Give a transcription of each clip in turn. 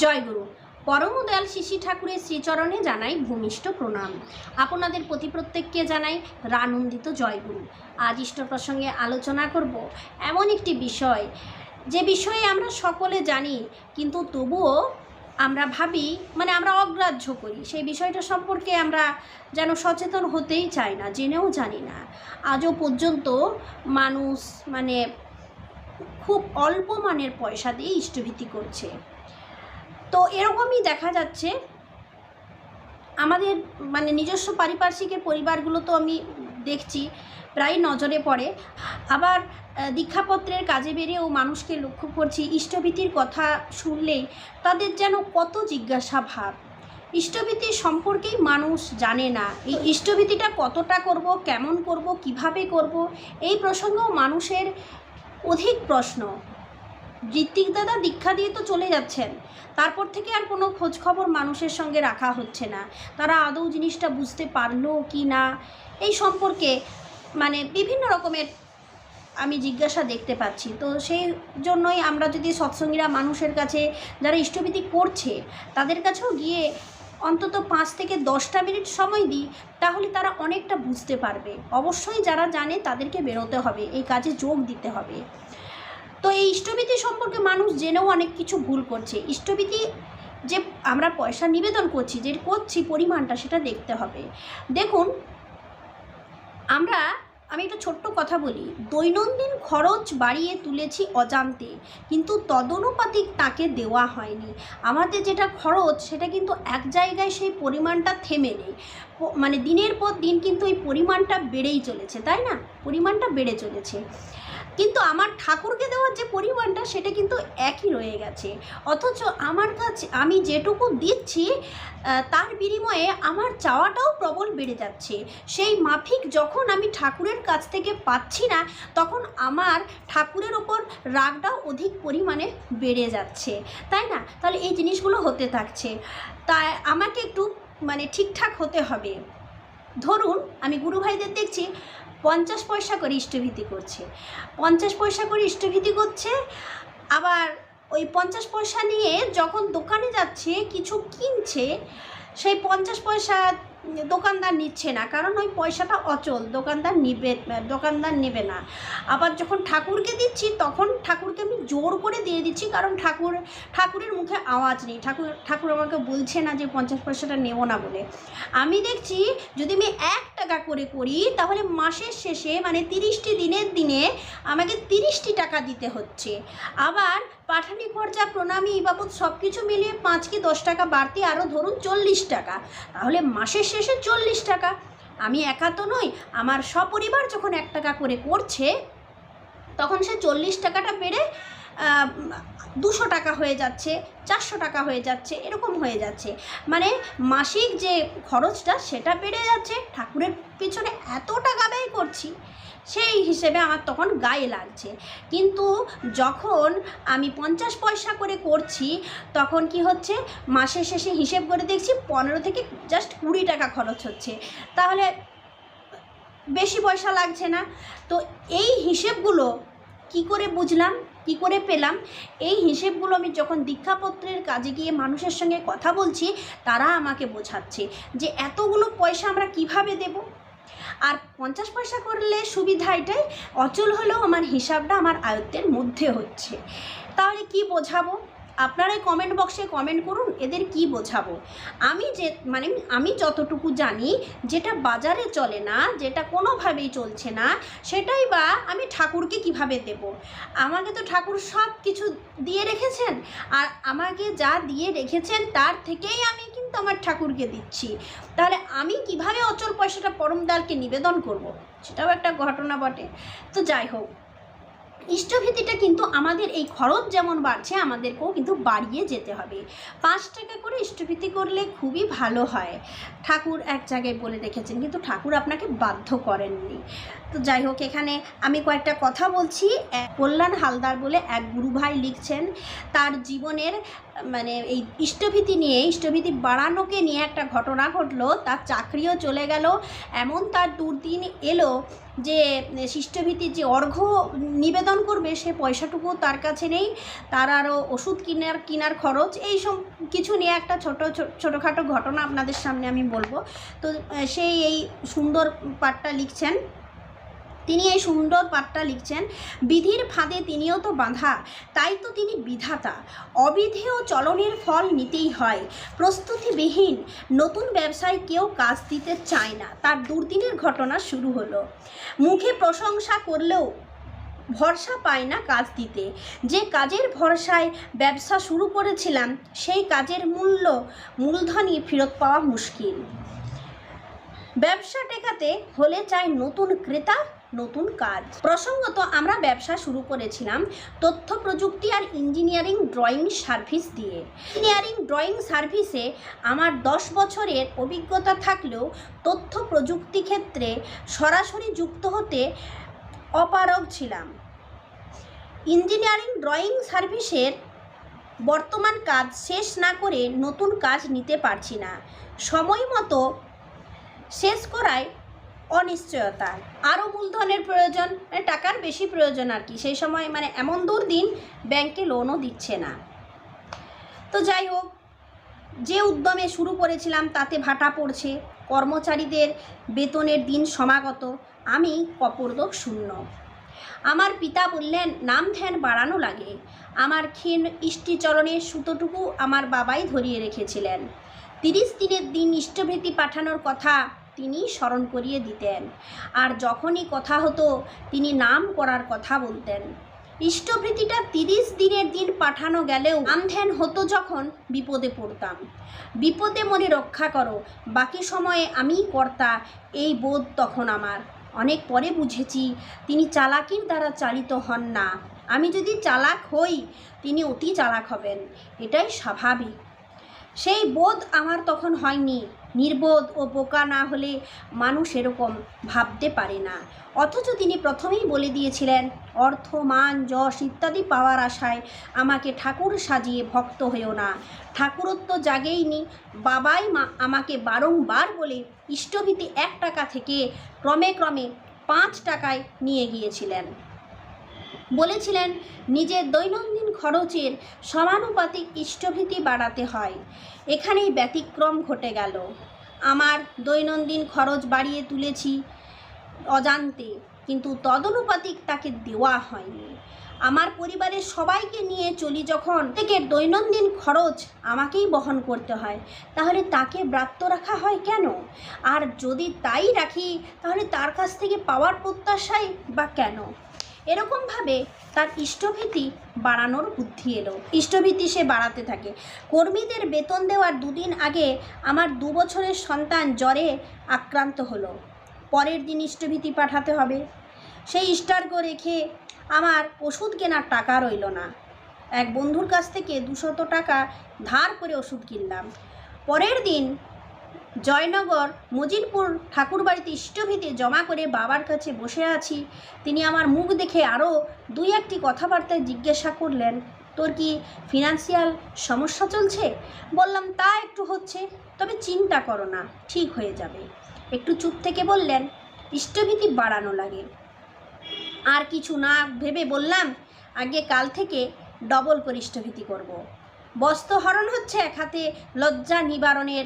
জয়গুরু। পরম দয়াল শিশি ঠাকুরের শ্রীচরণে জানাই ভূমিষ্ঠ প্রণাম। আপনাদের প্রতি প্রত্যেককে জানাই রানন্দিত জয়গুরু। আজ ইষ্ট প্রসঙ্গে আলোচনা করব এমন একটি বিষয়, যে বিষয়ে আমরা সকলে জানি, কিন্তু তবুও আমরা ভাবি মানে আমরা অগ্রাহ্য করি। সেই বিষয়টা সম্পর্কে আমরা যেন সচেতন হতেই চাই না, জেনেও জানি না। আজও পর্যন্ত মানুষ মানে খুব অল্প মানের পয়সা দিয়ে ইষ্টভীতি করছে। তো এরকমই দেখা যাচ্ছে। আমাদের মানে নিজস্ব পারিপার্শ্বিকের পরিবারগুলো তো আমি দেখছি, প্রায় নজরে পড়ে। আবার দীক্ষাপত্রের কাজে বেরিয়েও মানুষকে লক্ষ্য করছি, ইষ্টভীতির কথা শুনলেই তাদের যেন কত জিজ্ঞাসা ভাব ইষ্টভীতি সম্পর্কেই মানুষ জানে না, এই ইষ্টভীতিটা কতটা করব, কেমন করব, কীভাবে করব, এই প্রসঙ্গেও মানুষের অধিক প্রশ্ন। ঋত্বিক দাদা দীক্ষা দিয়ে তো চলে যাচ্ছেন। তারপর থেকে আর কোনো খোঁজ খবর মানুষের সঙ্গে রাখা হচ্ছে না। তারা আদৌ জিনিসটা বুঝতে পারল কি না? এই সম্পর্কে মানে বিভিন্ন রকমের আমি জিজ্ঞাসা দেখতে পাচ্ছি। তো সেই জন্যই আমরা যদি সৎসঙ্গীরা মানুষের কাছে যারা ইষ্টভীতি করছে, তাদের কাছেও গিয়ে অন্তত পাঁচ থেকে দশটা মিনিট সময় দিই, তাহলে তারা অনেকটা বুঝতে পারবে। অবশ্যই যারা জানে তাদেরকে বেরোতে হবে, এই কাজে যোগ দিতে হবে। তো এই ইষ্টভীতি সম্পর্কে মানুষ জেনেও অনেক কিছু ভুল করছে। ইষ্টভীতি যে আমরা পয়সা নিবেদন করছি, যে করছি পরিমাণটা সেটা দেখতে হবে। দেখুন, আমরা, আমি একটা ছোট্ট কথা বলি। দৈনন্দিন খরচ বাড়িয়ে তুলেছি অজান্তে, কিন্তু তদনুপাতিক তাকে দেওয়া হয়নি। আমাদের যেটা খরচ, সেটা কিন্তু এক জায়গায় সেই পরিমাণটা থেমে নেই। মানে দিনের পর দিন কিন্তু এই পরিমাণটা বেড়েই চলেছে, তাই না? পরিমাণটা বেড়ে চলেছে। কিন্তু আমার ঠাকুরকে দেওয়ার যে পরিমাণটা, সেটা কিন্তু একই রয়ে গেছে। অথচ আমার কাছে, আমি যেটুকু দিচ্ছি তার বিনিময়ে আমার চাওয়াটাও প্রবল বেড়ে যাচ্ছে। সেই মাফিক যখন আমি ঠাকুরের কাছ থেকে পাচ্ছি না, তখন আমার ঠাকুরের ওপর রাগটাও অধিক পরিমাণে বেড়ে যাচ্ছে। তাই না? তাহলে এই জিনিসগুলো হতে থাকছে। তাই আমাকে একটু মানে ঠিকঠাক হতে হবে। ধরুন, আমি গুরু ভাইদের দেখছি পঞ্চাশ পয়সা করে ইষ্টভীতি করছে। পঞ্চাশ পয়সা করে ইষ্টভীতি করছে, আবার ওই পঞ্চাশ পয়সা নিয়ে যখন দোকানে যাচ্ছে, কিছু কিনছে, সেই পঞ্চাশ পয়সা দোকানদার নিচ্ছে না, কারণ ওই পয়সাটা অচল, দোকানদার নিবে, দোকানদার নেবে না। আবার যখন ঠাকুরকে দিচ্ছি, তখন ঠাকুরকে আমি জোর করে দিয়ে দিচ্ছি, কারণ ঠাকুর, ঠাকুরের মুখে আওয়াজ নেই। ঠাকুর ঠাকুর আমাকে বলছে না যে পঞ্চাশ পয়সাটা নেব না বলে। আমি দেখছি, যদি আমি এক টাকা করে করি, তাহলে মাসের শেষে মানে তিরিশটি দিনের দিনে, আমাকে তিরিশটি টাকা দিতে হচ্ছে। আবার পাঠানি খরচা, প্রণামী বাবদ সব কিছু মিলিয়ে পাঁচ কি দশ টাকা বাড়তি? আরও ধরুন চল্লিশ টাকা। তাহলে মাসের শেষে চল্লিশ টাকা। আমি একা তো নই, আমার সপরিবার যখন এক টাকা করে করছে, তখন সে চল্লিশ টাকাটা বেড়ে দুশো টাকা হয়ে যাচ্ছে, চারশো টাকা হয়ে যাচ্ছে, এরকম হয়ে যাচ্ছে। মানে মাসিক যে খরচটা সেটা বেড়ে যাচ্ছে, ঠাকুরের পিছনে এত টাকা ব্যয় করছি। সেই হিসেবে আমার তখন গায়ে লাগছে। কিন্তু যখন আমি পঞ্চাশ পয়সা করে করছি, তখন কি হচ্ছে? মাসের শেষে হিসেব করে দেখছি পনেরো থেকে জাস্ট কুড়ি টাকা খরচ হচ্ছে। তাহলে বেশি পয়সা লাগছে না। তো এই হিসেবগুলো কি করে বুঝলাম? কি করে পেলাম? এই হিসেবগুলো আমি যখন দীক্ষাপত্রের কাজে গিয়ে মানুষের সঙ্গে কথা বলছি, তারা আমাকে বোঝাচ্ছে যে এতগুলো পয়সা আমরা কীভাবে দেব? আর পঞ্চাশ পয়সা করলে সুবিধা এটাই, অচল হলেও আমার হিসাবটা আমার আয়ত্তের মধ্যে হচ্ছে। তাহলে কি বোঝাবো? আপনারাই কমেন্ট বক্সে কমেন্ট করুন, এদের কি বোঝাবো? আমি যে মানে আমি যতটুকু জানি, যেটা বাজারে চলে না, যেটা কোনোভাবেই চলছে না, সেটাই বা আমি ঠাকুরকে কীভাবে দেব? আমাকে তো ঠাকুর সব কিছু দিয়ে রেখেছেন, আর আমাকে যা দিয়ে রেখেছেন, তার থেকেই আমি কিন্তু আমার ঠাকুরকে দিচ্ছি। তাহলে আমি কীভাবে অচল পয়সাটা পরমদালকে নিবেদন করব। সেটাও একটা ঘটনা বটে। তো যাই হোক ইষ্টভীতিটা কিন্তু আমাদের এই খরচ যেমন বাড়ছে, আমাদেরকেও কিন্তু বাড়িয়ে যেতে হবে। পাঁচ টাকা করে ইষ্টভীতি করলে খুবই ভালো হয়। ঠাকুর এক জায়গায় বলে রেখেছেন কিন্তু ঠাকুর আপনাকে বাধ্য করেননি। তো যাই হোক, এখানে আমি কয়েকটা কথা বলছি। কল্যাণ হালদার বলে এক গুরু ভাই লিখছেন, তার জীবনের মানে এই ইষ্টভীতি নিয়ে, ইষ্টভীতি বাড়ানোকে নিয়ে একটা ঘটনা ঘটলো। তার চাকরিও চলে গেল। এমন তার দুর্দিন এলো যে শিষ্টভীতির যে অর্ঘ্য নিবেদন করবে, সে পয়সাটুকু তার কাছে নেই। তার আরও ওষুধ কেনার কেনার খরচ, এই সব কিছু নিয়ে একটা ছোট ছোটোখাটো ঘটনা আপনাদের সামনে আমি বলব। তো সেই এই সুন্দর পাঠটা লিখছেন। তিনি এই সুন্দর পাঠটা লিখছেন, বিধির ফাঁদে তিনিও তো বাঁধা, তাই তো তিনি বিধাতা। অবিধেয় চলনের ফল নিতেই হয়, প্রস্তুতিবিহীন, নতুন ব্যবসায় কেউ কাজ দিতে চায় না। তার দুর্দিনের ঘটনা শুরু হলো। মুখে প্রশংসা করলেও ভরসা পায় না কাজ দিতে। যে কাজের ভরসায় ব্যবসা শুরু করেছিলাম, সেই কাজের মূল্য, মূলধনই ফেরত পাওয়া মুশকিল। ব্যবসা টেকাতে হলে চাই নতুন ক্রেতা নতুন কাজ। প্রসঙ্গত, আমরা ব্যবসা শুরু করেছিলাম তথ্য প্রযুক্তি আর ইঞ্জিনিয়ারিং ড্রয়িং সার্ভিস দিয়ে। ইঞ্জিনিয়ারিং ড্রয়িং সার্ভিসে আমার দশ বছরের অভিজ্ঞতা থাকলেও তথ্য প্রযুক্তি ক্ষেত্রে সরাসরি যুক্ত হতে অপারগ ছিলাম। ইঞ্জিনিয়ারিং ড্রয়িং সার্ভিসের বর্তমান কাজ শেষ না করে নতুন কাজ নিতে পারছি না। সময় মতো শেষ করায় অনিশ্চয়তা। আরও মূলধনের প্রয়োজন মানে টাকার বেশি প্রয়োজন আর কি। সেই সময় মানে এমন দুর্দিন ব্যাংকে লোনও দিচ্ছে না। তো যাই হোক, যে উদ্যমে শুরু করেছিলাম তাতে ভাটা পড়ছে। কর্মচারীদের বেতনের দিন সমাগত, আমি কপর্দক শূন্য। আমার পিতা বললেন, নাম ধ্যান বাড়ানো লাগে। আমার ক্ষীণ ইষ্টিচরণের সুতোটুকু আমার বাবাই ধরিয়ে রেখেছিলেন। তিরিশ দিনের দিন ইষ্টভীতি পাঠানোর কথা তিনি স্মরণ করিয়ে দিতেন। আর যখনই কথা হতো, তিনি নাম করার কথা বলতেন। ইষ্টভৃতিটা তিরিশ দিনের দিন পাঠানো গেলেও ধ্যান হতো যখন বিপদে পড়তাম। বিপদে মনে রক্ষা করো, বাকি সময়ে আমিই কর্তা, এই বোধ তখন আমার। অনেক পরে বুঝেছি, তিনি চালাকির দ্বারা চালিত হন না। আমি যদি চালাক হই, তিনি অতি চালাক হবেন, এটাই স্বাভাবিক। সেই বোধ আমার তখন হয়নি। নির্বোধ ও বোকা না হলে মানুষ এরকম ভাবতে পারে না। অথচ তিনি প্রথমেই বলে দিয়েছিলেন, অর্থ, মান, যশ ইত্যাদি পাওয়ার আশায় আমাকে ঠাকুর সাজিয়ে ভক্ত হয়েও না। ঠাকুরত্ব জাগেইনি, বাবাই মা আমাকে বারংবার বলে ইষ্টভীতি এক টাকা থেকে ক্রমে ক্রমে পাঁচ টাকায় নিয়ে গিয়েছিলেন। বলেছিলেন, নিজের দৈনন্দিন খরচের সমানুপাতিক ইষ্টভীতি বাড়াতে হয়। এখানেই ব্যতিক্রম ঘটে গেল। আমার দৈনন্দিন খরচ বাড়িয়ে তুলেছি অজান্তে, কিন্তু তদনুপাতিক তাকে দেওয়া হয়নি। আমার পরিবারের সবাইকে নিয়ে চলি যখন থেকে দৈনন্দিন খরচ আমাকেই বহন করতে হয়, তাহলে তাকে ব্রাত্য রাখা হয় কেন? আর যদি তাই রাখি, তাহলে তার কাছ থেকে পাওয়ার প্রত্যাশাই বা কেন? এরকমভাবে তার ইষ্টভীতি বাড়ানোর বুদ্ধি এলো। ইষ্টভীতি সে বাড়াতে থাকে। কর্মীদের বেতন দেওয়ার দুদিন আগে আমার দু বছরের সন্তান জ্বরে আক্রান্ত হলো। পরের দিন ইষ্টভীতি পাঠাতে হবে। সেই ইষ্টার্ঘ রেখে আমার ওষুধ কেনার টাকা রইল না। এক বন্ধুর কাছ থেকে দুশত টাকা ধার করে ওষুধ কিনলাম। পরের দিন জয়নগর মজিলপুর ঠাকুরবাড়িতে ইষ্টভীতি জমা করে বাবার কাছে বসে আছি। তিনি আমার মুখ দেখে আরও দুই একটি কথাবার্তায় জিজ্ঞাসা করলেন, তোর কি ফিনান্সিয়াল সমস্যা চলছে? বললাম, তা একটু হচ্ছে, তবে চিন্তা করো না, ঠিক হয়ে যাবে। একটু চুপ থেকে বললেন, ইষ্টভীতি বাড়ানো লাগে। আর কিছু না ভেবে বললাম, আগে কাল থেকে ডবল করে ইষ্টভীতি করব। বস্ত্র হরণ হচ্ছে এক হাতে, লজ্জা নিবারণের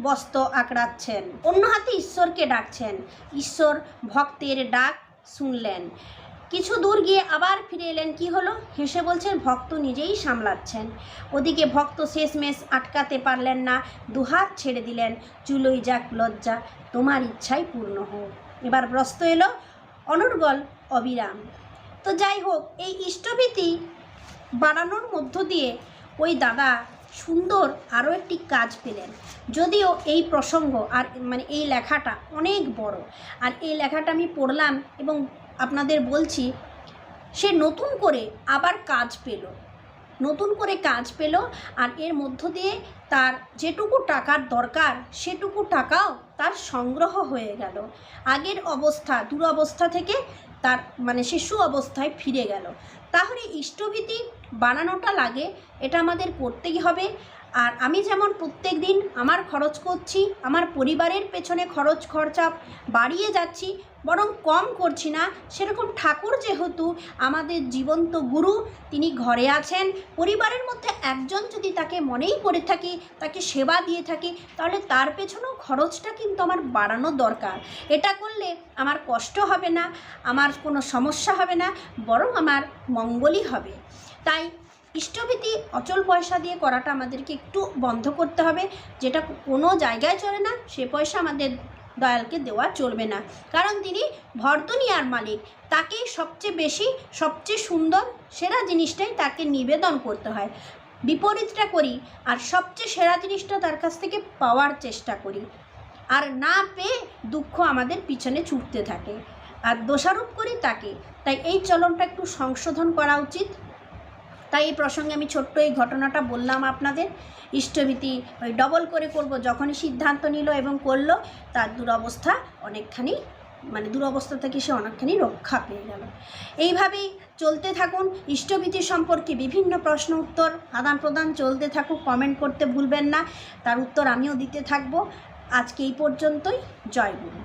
বস্ত্র আঁকড়াচ্ছেন। অন্য হাতে ঈশ্বরকে ডাকছেন। ঈশ্বর ভক্তের ডাক শুনলেন। কিছু দূর গিয়ে আবার ফিরে এলেন, কি হলো? হেসে বলছেন, ভক্ত নিজেই সামলাচ্ছেন। ওদিকে ভক্ত শেষমেশ আটকাতে পারলেন না, দুহাত ছেড়ে দিলেন। চুলোই যাক লজ্জা, তোমার ইচ্ছাই পূর্ণ হোক। এবার প্রস্ত এলো, অনর্গল অবিরাম। তো যাই হোক, এই ইষ্টভীতি বাড়ানোর মধ্য দিয়ে ওই দাদা সুন্দর আরও একটি কাজ পেলেন। যদিও এই প্রসঙ্গ আর মানে এই লেখাটা অনেক বড়। আর এই লেখাটা আমি পড়লাম এবং আপনাদের বলছি, সে নতুন করে আবার কাজ পেল। নতুন করে কাজ পেল আর এর মধ্য দিয়ে তার যেটুকু টাকার দরকার, সেটুকু টাকাও তার সংগ্রহ হয়ে গেল। আগের অবস্থা, দুরবস্থা থেকে তার মানে শিশু অবস্থায় ফিরে গেল। তাহলে ইষ্টভীতি বানানোটা লাগে, এটা আমাদের করতেই হবে। আর আমি যেমন প্রত্যেক দিন আমার খরচ করছি, আমার পরিবারের পেছনে খরচ খরচা বাড়িয়ে যাচ্ছি বরং কম করছি না। সেরকম ঠাকুর যেহেতু আমাদের জীবন্ত গুরু, তিনি ঘরে আছেন। পরিবারের মধ্যে একজন যদি তাকে মনেই করে থাকি, তাকে সেবা দিয়ে থাকি, তাহলে তার পেছনেও খরচটা কিন্তু আমার বাড়ানো দরকার। এটা করলে আমার কষ্ট হবে না, আমার কোনো সমস্যা হবে না, বরং আমার মঙ্গলই হবে। তাই ইষ্টভীতি, অচল পয়সা দিয়ে করাটা আমাদেরকে একটু বন্ধ করতে হবে। যেটা কোনো জায়গায় চলে না, সে পয়সা আমাদের দয়ালকে দেওয়া চলবে না। কারণ তিনি ভরদুনিয়ার মালিক। তাকেই সবচেয়ে বেশি, সবচেয়ে সুন্দর, সেরা জিনিসটাই তাকে নিবেদন করতে হয়। বিপরীতটা করি আর সবচেয়ে সেরা জিনিসটা তার কাছ থেকে পাওয়ার চেষ্টা করি। আর না পেয়ে দুঃখ আমাদের পিছনে ছুটতে থাকে। আর দোষারোপ করি তাকে। তাই এই চলনটা একটু সংশোধন করা উচিত। তাই এই প্রসঙ্গে আমি ছোট্ট এই ঘটনাটা বললাম আপনাদের। ইষ্টভীতি ওই ডবল করে করব। যখনই সিদ্ধান্ত নিল এবং করল, তার দুরবস্থা অনেকখানি মানে দুরবস্থা থেকে সে অনেকখানি রক্ষা পেয়ে গেল। এইভাবেই চলতে থাকুন। ইষ্টভীতি সম্পর্কে বিভিন্ন প্রশ্ন উত্তর আদান প্রদান চলতে থাকুক কমেন্ট করতে ভুলবেন না। তার উত্তর আমিও দিতে থাকব। আজকে এই পর্যন্তই। জয় গুরু।